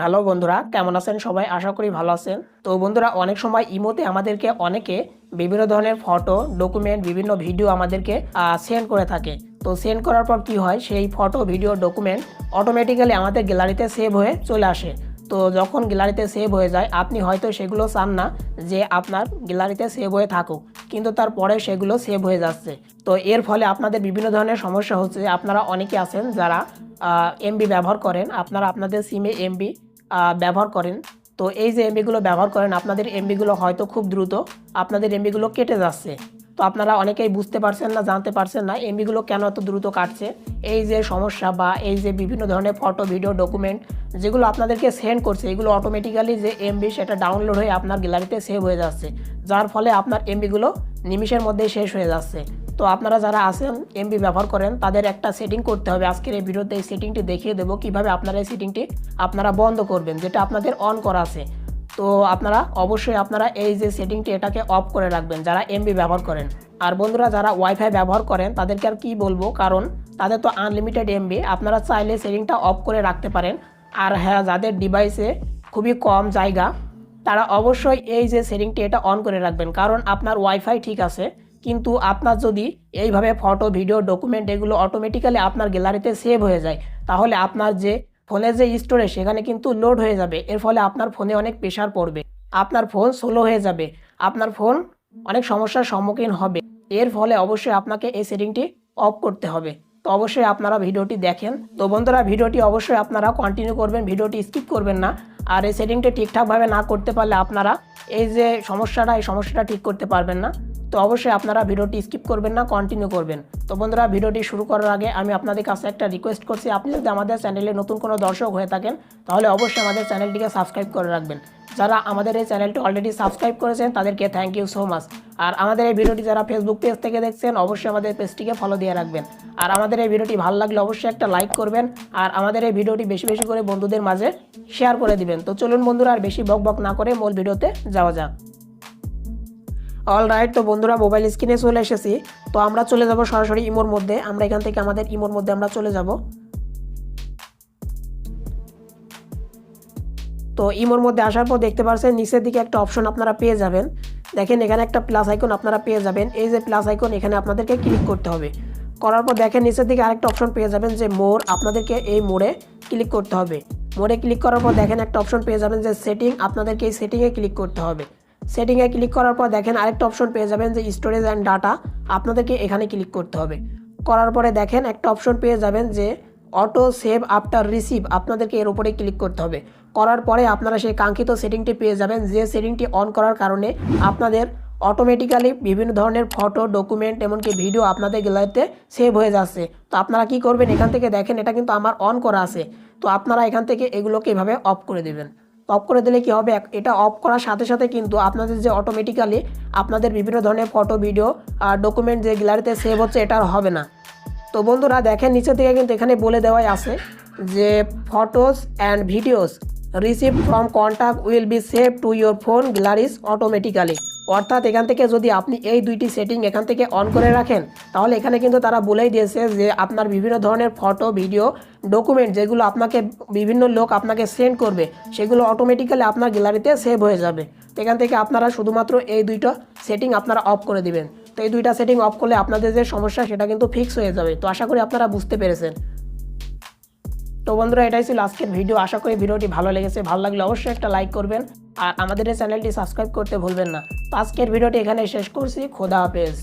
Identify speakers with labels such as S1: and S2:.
S1: Hello বন্ধুরা, কেমন আছেন সবাই? আশা করি ভালো আছেন। তো বন্ধুরা, অনেক সময় ইমোতে আমাদেরকে অনেকে বিভিন্ন ধরনের ফটো, ডকুমেন্ট, বিভিন্ন ভিডিও আমাদেরকে সেন্ড করে থাকে। তো সেন্ড করার পর কি হয়? সেই ফটো ভিডিও ডকুমেন্ট অটোমেটিক্যালি আমাদের গ্যালারিতে সেভ হয়ে চলে আসে। তো যখন গ্যালারিতে সেভ হয়ে যায়, আপনি হয়তো সেগুলো চান না যে আপনার গ্যালারিতে সেভ হয়ে থাকুক। কিন্তু তারপরে সেগুলো সেভ হয়ে যাচ্ছে। তো এর ফলে আপনাদের বিভিন্ন ধরনের সমস্যা হচ্ছে। আপনারা অনেকে আছেন যারা এমবি ব্যবহার করেন। আপনারা আপনাদের সিমে এমবি ব্যবহার করেন। তো এই যে এমবিগুলো ব্যবহার করেন, আপনাদের এমবিগুলো হয়তো খুব দ্রুত আপনাদের এমবিগুলো কেটে যাচ্ছে। তো আপনারা অনেকেই বুঝতে পারছেন না, জানতে পারছেন না এমবিগুলো কেন এত দ্রুত কাটছে। এই যে সমস্যা বা এই যে বিভিন্ন ধরনের ফটো ভিডিও ডকুমেন্ট যেগুলো আপনাদেরকে সেন্ড করছে, এগুলো অটোমেটিক্যালি যে এমবি সেটা ডাউনলোড হয়ে আপনার গ্যালারিতে সেভ হয়ে যাচ্ছে। যার ফলে আপনার এমবিগুলো নিমিষের মধ্যেই শেষ হয়ে যাচ্ছে। তো আপনারা যারা আছেন এমবি ব্যবহার করেন, তাদের একটা সেটিং করতে হবে। আজকের এই ভিডিওতে এই সেটিংটি দেখিয়ে দেবো কীভাবে আপনারা এই সেটিংটি আপনারা বন্ধ করবেন, যেটা আপনাদের অন করা আছে। তো আপনারা অবশ্যই আপনারা এই যে সেটিংটি এটাকে অফ করে রাখবেন, যারা এমবি ব্যবহার করেন। আর বন্ধুরা, যারা ওয়াইফাই ব্যবহার করেন, তাদেরকে আর কী বলব, কারণ তাদের তো আনলিমিটেড এমবি আপনারা চাইলে সেটিংটা অফ করে রাখতে পারেন। আর হ্যাঁ যাদের ডিভাইসে খুবই কম জায়গা, তারা অবশ্যই এই যে সেটিংটি এটা অন করে রাখবেন। কারণ আপনার ওয়াইফাই ঠিক আছে, কিন্তু আপনার যদি এইভাবে ফটো ভিডিও ডকুমেন্ট এগুলো অটোমেটিক্যালি আপনার গ্যালারিতে সেভ হয়ে যায়, তাহলে আপনার যে ফোনের যে স্টোরেজ, সেখানে কিন্তু লোড হয়ে যাবে। এর ফলে আপনার ফোনে অনেক প্রেশার পড়বে। আপনার ফোন স্লো হয়ে যাবে। আপনার ফোন অনেক সমস্যার সম্মুখীন হবে। এর ফলে অবশ্যই আপনাকে এই সেটিংটি অফ করতে হবে। তো অবশ্যই আপনারা ভিডিওটি দেখেন। তো বন্ধুরা, ভিডিওটি অবশ্যই আপনারা কন্টিনিউ করবেন। ভিডিওটি স্কিপ করবেন না। আর এই সেটিংটি ঠিকঠাকভাবে না করতে পারলে আপনারা এই যে সমস্যাটা, এই সমস্যাটা ঠিক করতে পারবেন না। তো অবশ্যই আপনারা ভিডিওটি স্কিপ করবেন না কন্টিনিউ করবেন। তো বন্ধুরা, ভিডিওটি শুরু করার আগে আমি আপনাদের কাছে একটা রিকোয়েস্ট করছি। আপনি যদি আমাদের চ্যানেলে নতুন কোনো দর্শক হয়ে থাকেন, তাহলে অবশ্যই আমাদের চ্যানেলটিকে সাবস্ক্রাইব করে রাখবেন। যারা আমাদের এই চ্যানেলটি অলরেডি সাবস্ক্রাইব করেছেন, তাদেরকে থ্যাংক ইউ সো মাচ আর আমাদের এই ভিডিওটি যারা ফেসবুক পেজ থেকে দেখছেন, অবশ্যই আমাদের পেজটিকে ফলো দিয়ে রাখবেন। আর আমাদের এই ভিডিওটি ভালো লাগলে অবশ্যই একটা লাইক করবেন। আর আমাদের এই ভিডিওটি বেশি বেশি করে বন্ধুদের মাঝে শেয়ার করে দিবেন। তো চলুন বন্ধুরা, আর বেশি বক বক না করে মূল ভিডিওতে যাওয়া যাক। অল রাইট তো বন্ধুরা মোবাইল স্ক্রিনে চলে এসেছি। তো আমরা চলে যাব সরাসরি ইমোর মধ্যে। আমরা এখান থেকে আমাদের ইমোর মধ্যে আমরা চলে যাব। তো ইমোর মধ্যে আসার পর দেখতে পাচ্ছেন নিচের দিকে একটা অপশন আপনারা পেয়ে যাবেন। দেখেন, এখানে একটা প্লাস আইকন আপনারা পেয়ে যাবেন। এই যে প্লাস আইকন এখানে আপনাদেরকে ক্লিক করতে হবে। করার পর দেখেন, নিচের দিকে আরেকটা অপশন পেয়ে যাবেন যে মোর আপনাদেরকে এই মোড়ে ক্লিক করতে হবে। মোড়ে ক্লিক করার পর দেখেন, একটা অপশন পেয়ে যাবেন যে সেটিং আপনাদেরকে এই সেটিংয়ে ক্লিক করতে হবে। সেটিংয়ে ক্লিক করার পর দেখেন আরেকটা অপশন পেয়ে যাবেন যে স্টোরেজ অ্যান্ড ডাটা আপনাদেরকে এখানে ক্লিক করতে হবে। করার পরে দেখেন একটা অপশন পেয়ে যাবেন যে অটো সেভ আফটার রিসিভ আপনাদেরকে এর উপরে ক্লিক করতে হবে। করার পরে আপনারা সেই কাঙ্ক্ষিত সেটিংটি পেয়ে যাবেন যে সেটিংটি অন করার কারণে আপনাদের অটোমেটিক্যালি বিভিন্ন ধরনের ফটো ডকুমেন্ট এমনকি ভিডিও আপনাদের গ্যালারিতে সেভ হয়ে যাচ্ছে। তো আপনারা কি করবেন? এখান থেকে দেখেন এটা কিন্তু আমার অন করা আছে। তো আপনারা এখান থেকে এগুলোকে এভাবে অফ করে দেবেন। অফ করে দিলে কি হবে? এটা অফ করার সাথে সাথে কিন্তু আপনাদের যে অটোমেটিক্যালি আপনাদের বিভিন্ন ধরনের ফটো ভিডিও আর ডকুমেন্ট যে গ্যালারিতে সেভ হচ্ছে, এটা আর হবে না। তো বন্ধুরা, দেখেন নিচে থেকে কিন্তু এখানে বলে দেওয়াই আছে যে photos and videos receive from contact will be save to your phone galleries automatically অর্থাৎ এখান থেকে যদি আপনি এই দুইটি সেটিং এখান থেকে অন করে রাখেন, তাহলে এখানে কিন্তু তারা বলেই দিয়েছে যে আপনার বিভিন্ন ধরনের ফটো ভিডিও ডকুমেন্ট যেগুলো আপনাকে বিভিন্ন লোক আপনাকে সেন্ড করবে, সেগুলো অটোমেটিক্যালি আপনার গ্যালারিতে সেভ হয়ে যাবে। এখান থেকে আপনারা শুধুমাত্র এই দুইটা সেটিং আপনারা অফ করে দিবেন। তো এই দুইটা সেটিং অফ করলে আপনাদের যে সমস্যা, সেটা কিন্তু ফিক্স হয়ে যাবে। তো আশা করি আপনারা বুঝতে পেরেছেন। তো বন্ধুরা, এটাই ছিল আজকের ভিডিও আশা করি ভিডিওটি ভালো লেগেছে। ভালো লাগলে অবশ্যই একটা লাইক করবেন। আর আমাদের এই চ্যানেলটি সাবস্ক্রাইব করতে ভুলবেন না। আজকের ভিডিওটি এখানে শেষ করছি। খোদা হাফেজ।